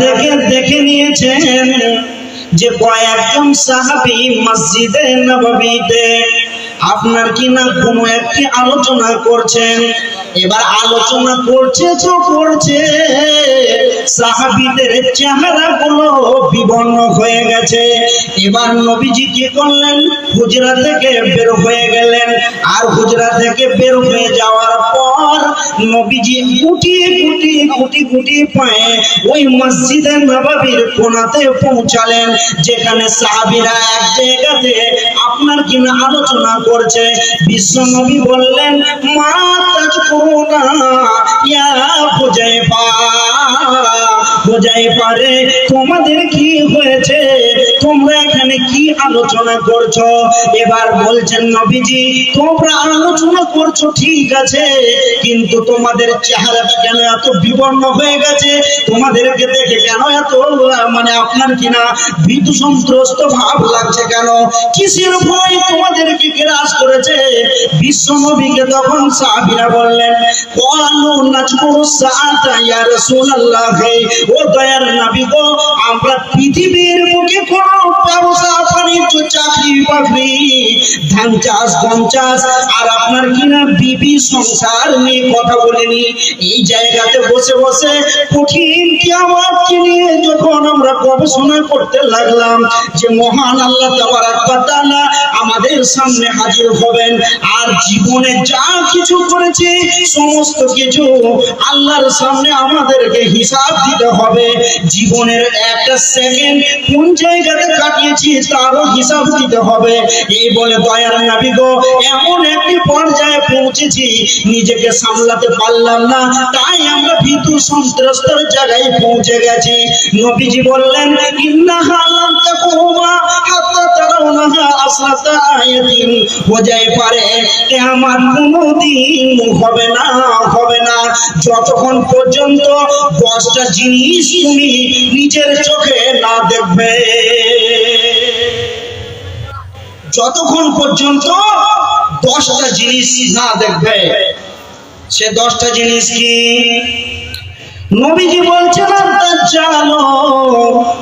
থেকে দেখে নিয়েছেন যে কয়েকজন সাহাবি মসজিদে নববীতে আপনার কি না কোনো একটি আলোচনা করছেন? এবার আলোচনা করছে তো করছে। সাহাবিদের চেহারা গুলো বিবর্ণ হয়ে গেছে। এবার নবীজি কি করলেন? হুজরা থেকে বের হয়ে গেলেন। আর হুজরা থেকে বের হয়ে যাওয়ার পর নবীজি গুটি গুটি গুটি গুটি পায়ে ওই মসজিদে নবাবির কোনাতে পৌঁছালেন, যেখানে সাহাবীরা এক জায়গাতে আপনার কিনা আলোচনা করছে? বিশ্ব নবী বললেন, মা তাজ করুণা ইয়া হুজাইফা রে তোমাদের কি হয়েছে? তোমরা এখানে কি আলোচনা করছ? এবার বলছেন নবীজি, তোমরা আলোচনা করছ, ঠিক আছে, কিন্তু তোমাদের চেহারাটা কেন এত বিবর্ণ হয়ে গেছে? তোমাদেরকে দেখে কেন এত মানে আপনার কিনা ভীতু সন্ত্রস্ত ভাব লাগছে কেন? কিসের ভয় তোমাদেরকে বিশ্ব নবীকে তখন সাহাবিরা বললেন qalu নাজকুরু সাআতা ইয়া রাসূলুল্লাহ ও দয়ার নবী গো, আমরা পৃথিবীর মুখে কোনো ব্যবসা ধান চাষ গম চাষ, আর আপনার কিনা বিবি সংসার নিয়ে কথা বলিনি এই জায়গাতে বসে বসে কঠিন নিয়ে যখন আমরা গবেষণা করতে লাগলাম যে মহান আল্লাহ আমাদের সামনে হাজির হবেন, আর জীবনে যা কিছু করেছি, সমস্ত কিছু আল্লাহর সামনে আমাদেরকে হিসাব দিতে হবে। জীবনের একটা সেকেন্ড কোন জায়গাতে কাটিয়েছি, তারও হিসাব দিতে হবে। এই বলে দয়ার এমন একটি পর্যায়ে পৌঁছেছি, নিজেকে সামলাতে পারলাম না। তাই আমরা ভীতু জায়গায় পৌঁছে গেছি। নবীজি বললেন আয়াতিন। পারে কোনোদিন হবে না হবে না। যতক্ষণ পর্যন্ত দশটা জিনিস তুমি নিজের চোখে না দেখবে। যতক্ষণ পর্যন্ত দশটা জিনিস না দেখবে সে দশটা জিনিস কি? নবীজি বলছেন তার ও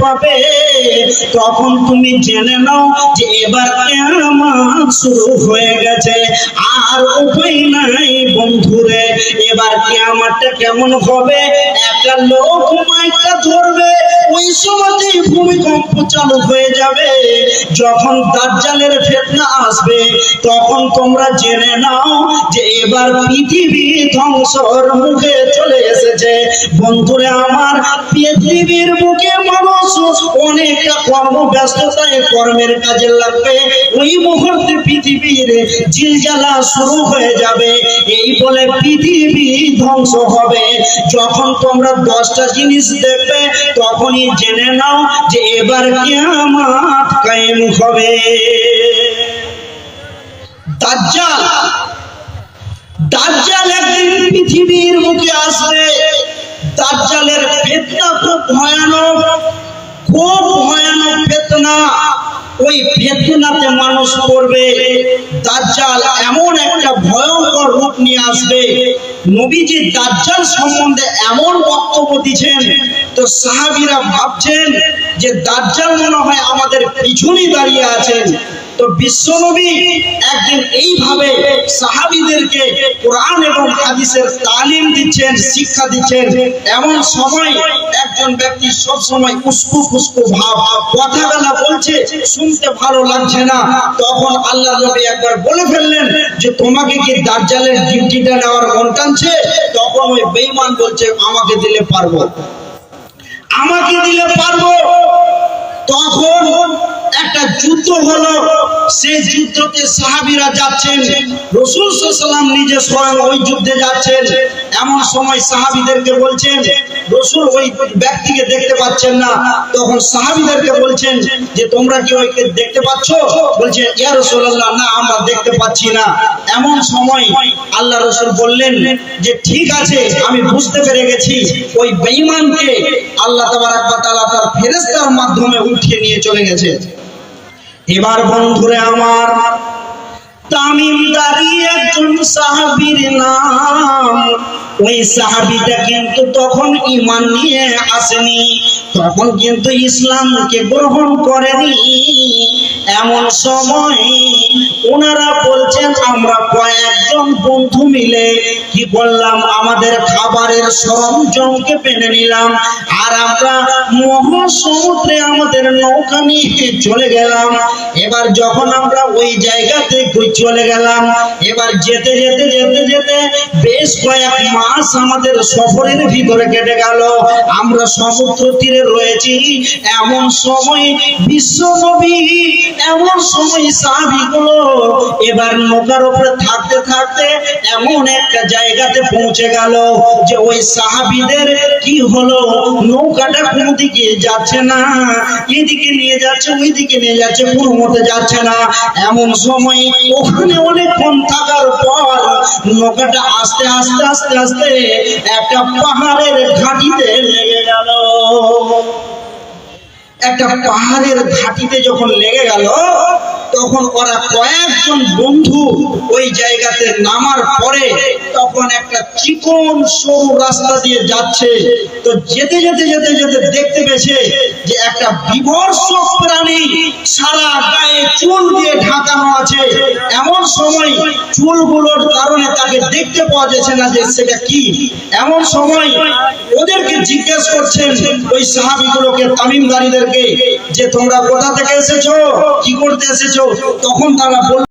পাবে। তখন তুমি জেনে নাও যে এবার কেমন শুরু হয়ে গেছে। আর উপায় নাই বন্ধুরে, এবার কেয়ামতটা কেমন হবে? একটা লোক মাইকটা ধরবে। ওই সময়তেই ভূমিকম্প চালু হয়ে যাবে। যখন দাজ্জালের ফেতনা আসবে, তখন তোমরা জেনে নাও যে এবার পৃথিবী ধ্বংসর মুখে চলে এসেছে। বন্ধুরা আমার, পৃথিবীর মুখে মানুষ অনেকটা কর্মব্যস্ততায় কর্মের কাজে লাগবে। ওই পৃথিবীর জিলজালা শুরু হয়ে যাবে। এই বলে পৃথিবী ধ্বংস হবে। যখন তোমরা দশটা জিনিস দেখবে, তখনই জেনে নাও যে এবার কায়েম হবে। দাজ্জাল দাজ্জাল একদিন পৃথিবীর মুখে আসবে। দাজ্জালের ফেতনা খুব ভয়ানক খুব ভয়ানক ফেতনা। ওই ফেতনাতে মানুষ পড়বে। দাজ্জাল এমন একটা ভয়ঙ্কর রূপ নিয়ে আসবে। নবীজি দাজ্জাল সম্বন্ধে এমন বক্তব্য দিচ্ছেন, তো সাহাবিরা ভাবছেন যে দাজ্জাল মনে হয় আমাদের পিছনেই দাঁড়িয়ে আছেন। তো বিশ্বনবী একদিন এইভাবে সাহাবিদেরকে কোরআন এবং হাদিসের তালিম দিচ্ছেন, শিক্ষা দিচ্ছেন। এমন সময় একজন ব্যক্তি সব সময় উস্কু ফুস্কু ভাব কথা কথাগুলা বলছে, শুনতে ভালো লাগছে না। তখন আল্লাহ নবী একবার বলে ফেললেন যে, তোমাকে কি দাজ্জালের ডিউটিটা নেওয়ার মন টানছে? তখন ওই বেঈমান বলছে, আমাকে দিলে পারব। আমাকে দিলে পারব? তখন একটা যুদ্ধ হলো। সেই যুদ্ধতে সাহাবিরা যাচ্ছেন। রসুল সাল্লাম নিজে স্বয়ং ওই যুদ্ধে যাচ্ছেন। এমন সময় সাহাবীদেরকে বলছেন, রসুল ওই ব্যক্তিকে দেখতে পাচ্ছেন না। তখন সাহাবীদেরকে বলছেন যে, তোমরা কি ওইকে দেখতে পাচ্ছ? বলছে ইয়া রাসূলুল্লাহ, না, আমরা দেখতে পাচ্ছি না। এমন সময় আল্লাহ রসুল বললেন যে, ঠিক আছে, আমি বুঝতে পেরে গেছি, ওই বেঈমানকে আল্লাহ তাবারাক ওয়া তাআলা তার ফেরেশতার মাধ্যমে উঠিয়ে নিয়ে চলে গেছে। এবার বন্ধুরে আমার তামিমদারি একজন সাহাবীর নাম ওই সাহাবিটা কিন্তু তখন ইমান নিয়ে আসেনি। তখন কিন্তু ইসলামকে গ্রহণ করেনি। এমন সময় ওনারা বলছেন, আমরা কয়েকজন বন্ধু মিলে কি বললাম, আমাদের খাবারের সরঞ্জামকে পেনে নিলাম আর আমরা মহাসমুদ্রে আমাদের নৌকা নিয়ে চলে গেলাম। এবার যখন আমরা ওই জায়গাতে চলে গেলাম, এবার যেতে যেতে যেতে যেতে বেশ কয়েক মাস আমাদের সফরের ভিতরে কেটে গেল। আমরা সমুদ্র তীরে রয়েছি। এমন সময় বিশ্ব এমন সময় সাহাবিগুলো এবার নৌকার উপরে থাকতে থাকতে এমন একটা জায়গাতে পৌঁছে গেল যে ওই সাহাবিদের কি হলো? নৌকাটা কোনো দিকে যাচ্ছে না, এদিকে নিয়ে যাচ্ছে, ওইদিকে নিয়ে যাচ্ছে, কোনো মতে যাচ্ছে না। এমন সময় ওখানে অনেকক্ষণ থাকার পর নৌকাটা আস্তে আস্তে আস্তে আস্তে একটা পাহাড়ের ঘাটিতে একটা পাহাড়ের ঘাটিতে যখন লেগে গেল তখন ওরা কয়েকজন বন্ধু ওই জায়গাতে নামার পরে তখন একটা চিকন সরু রাস্তা দিয়ে যাচ্ছে। তো যেতে যেতে যেতে যেতে দেখতে পেয়েছে যে একটা বিভর্ষ প্রাণী সারা গায়ে চুল দিয়ে ঢাকানো আছে। এমন সময় চুলগুলোর কারণে তাকে দেখতে পাওয়া যাচ্ছে না যে সেটা কি। এমন সময় ওদেরকে জিজ্ঞেস করছেন ওই সাহাবিগুলোকে, তামিমদারিদেরকে যে তোমরা কোথা থেকে এসেছ? কি করতে এসেছ? তখন তারা বল